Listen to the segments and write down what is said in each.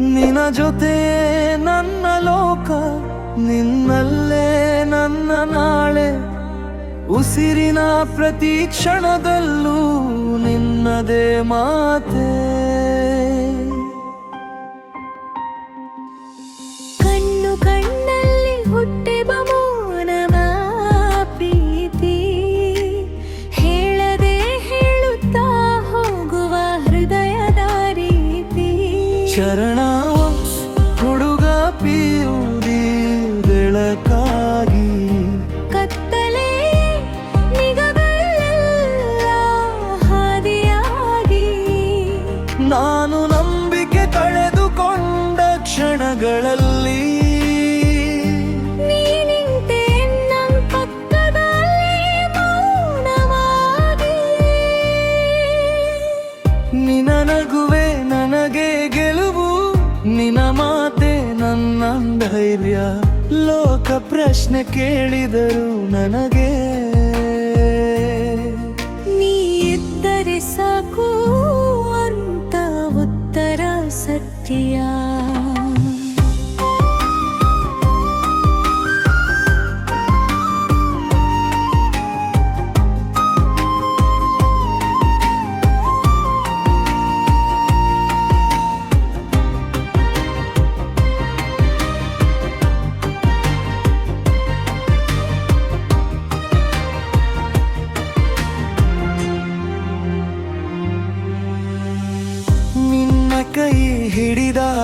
ನಿನ್ನ ಜೊತೆ ನನ್ನ ಲೋಕ ನಿನ್ನಲ್ಲೇ ನನ್ನ ನಾಳೆ. ಉಸಿರಿನ ಪ್ರತಿ ಕ್ಷಣದಲ್ಲೂ ನಿನ್ನದೇ ಮಾತೆ. ಕ್ಷಣಗಳಲ್ಲಿ. ನಿನ ನಗುವೆ ನನಗೆ ಗೆಲುವು ನಿನ ಮಾತೆ ನನ್ನ ಧೈರ್ಯ. ಲೋಕ ಪ್ರಶ್ನೆ ಕೇಳಿದರು ನನಗೆ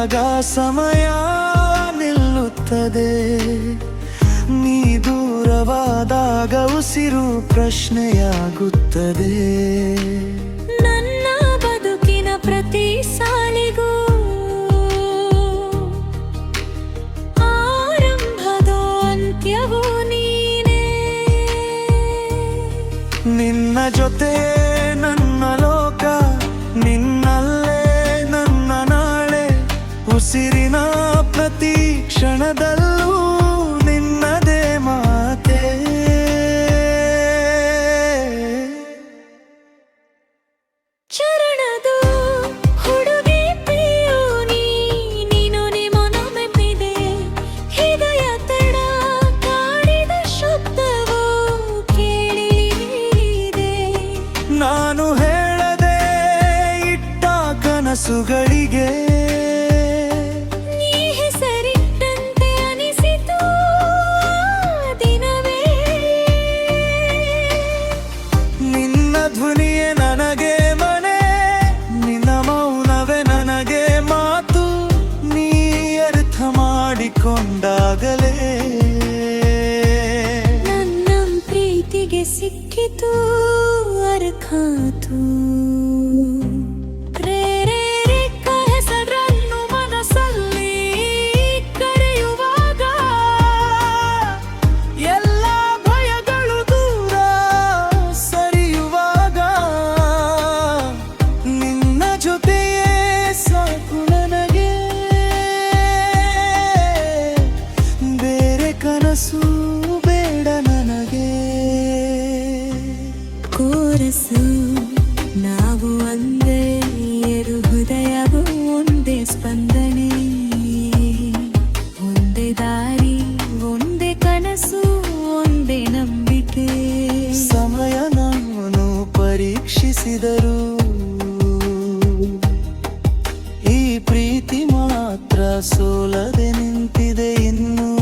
ಬಂದಾಗ ಸಮಯ ನಿಲ್ಲುತ್ತದೆ. ನೀ ದೂರವಾದಾಗ ಉಸಿರು ಪ್ರಶ್ನೆಯಾಗುತ್ತದೆ. ಜೀವನದಲ್ಲೂ ನಿನ್ನದೇ ಮಾತೆ. ಚರಣದು ಹುಡುಗಿ ಪ್ರಿಯೋ ನೀನು ನಿಮನ ಮೆಪ್ಪಿದೆ ಹೃದಯ ತಡ ಕಾಡಿದ ಕೇಳಿದೆ. ನಾನು ಹೇಳದೆ ಇಟ್ಟ ಕನಸುಗಳು ಕೊಂಡಾಗಲೇ. ನನ್ನ ಪ್ರೀತಿಗೆ ಸಿಕ್ಕಿತು ಅರ್ಖಾತು ಸೋಲದೆ ನಿಂತಿದೆ ಇನ್ನು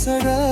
ಸಡಾ